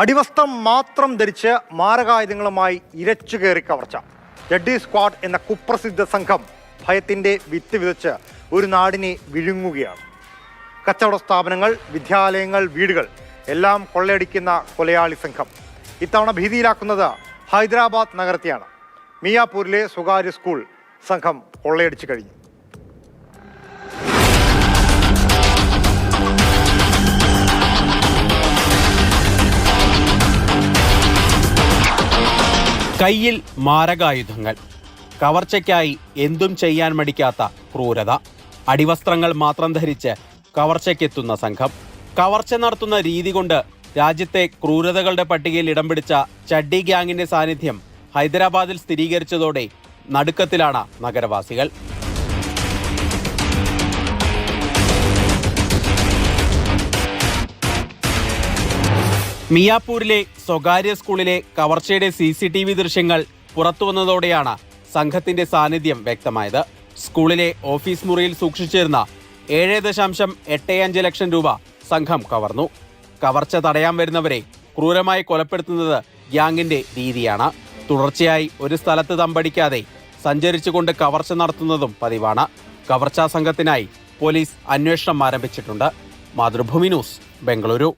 അടിവസ്ത്രം മാത്രം ധരിച്ച് മാരകായുധങ്ങളുമായി ഇരച്ചു കയറി കവർച്ച. ജഡ്ഡി സ്ക്വാഡ് എന്ന കുപ്രസിദ്ധ സംഘം ഭയത്തിന്റെ വിത്ത് വിതച്ച് ഒരു നാടിനെ വിഴുങ്ങുകയാണ്. കച്ചവട സ്ഥാപനങ്ങൾ വിദ്യാലയങ്ങൾ വീടുകൾ എല്ലാം കൊള്ളയടിക്കുന്ന കൊലയാളി സംഘം. ഇത്തവണ ഭീതിയിലാക്കുന്നത് ഹൈദരാബാദ് നഗരത്തെയാണ്. മിയാപൂരിലെ സ്വകാര്യ സ്കൂൾ സംഘം കൊള്ളയടിച്ചു കഴിഞ്ഞു. കയ്യിൽ മാരകായുധങ്ങൾ. കവർച്ചയ്ക്കായി എന്തും ചെയ്യാൻ മടിക്കാത്ത ക്രൂരത. അടിവസ്ത്രങ്ങൾ മാത്രം ധരിച്ച് കവർച്ചയ്ക്കെത്തുന്ന സംഘം. കവർച്ച നടത്തുന്ന രീതി കൊണ്ട് രാജ്യത്തെ ക്രൂരതകളുടെ പട്ടികയിൽ ഇടം പിടിച്ച ചഡ്ഡി ഗ്യാങ്ങിന്റെ സാന്നിധ്യം ഹൈദരാബാദിൽ സ്ഥിരീകരിച്ചതോടെ നടുക്കത്തിലാണ് നഗരവാസികൾ. മിയാപൂരിലെ സ്വകാര്യ സ്കൂളിലെ കവർച്ചയുടെ സി സി ടി വി ദൃശ്യങ്ങൾ പുറത്തുവന്നതോടെയാണ് സംഘത്തിന്റെ സാന്നിധ്യം വ്യക്തമായത്. സ്കൂളിലെ ഓഫീസ് മുറിയിൽ സൂക്ഷിച്ചിരുന്ന ഏഴ് ദശാംശം എട്ട് അഞ്ച് ലക്ഷം രൂപ സംഘം കവർന്നു. കവർച്ച തടയാൻ വരുന്നവരെ ക്രൂരമായി കൊലപ്പെടുത്തുന്നത് ഗ്യാങ്ങിന്റെ രീതിയാണ്. തുടർച്ചയായി ഒരു സ്ഥലത്ത് തമ്പടിക്കാതെ സഞ്ചരിച്ചുകൊണ്ട് കവർച്ച നടത്തുന്നതും പതിവാണ്. കവർച്ചാ സംഘത്തിനായി പോലീസ് അന്വേഷണം ആരംഭിച്ചിട്ടുണ്ട്. മാതൃഭൂമി ന്യൂസ് ബംഗളൂരു.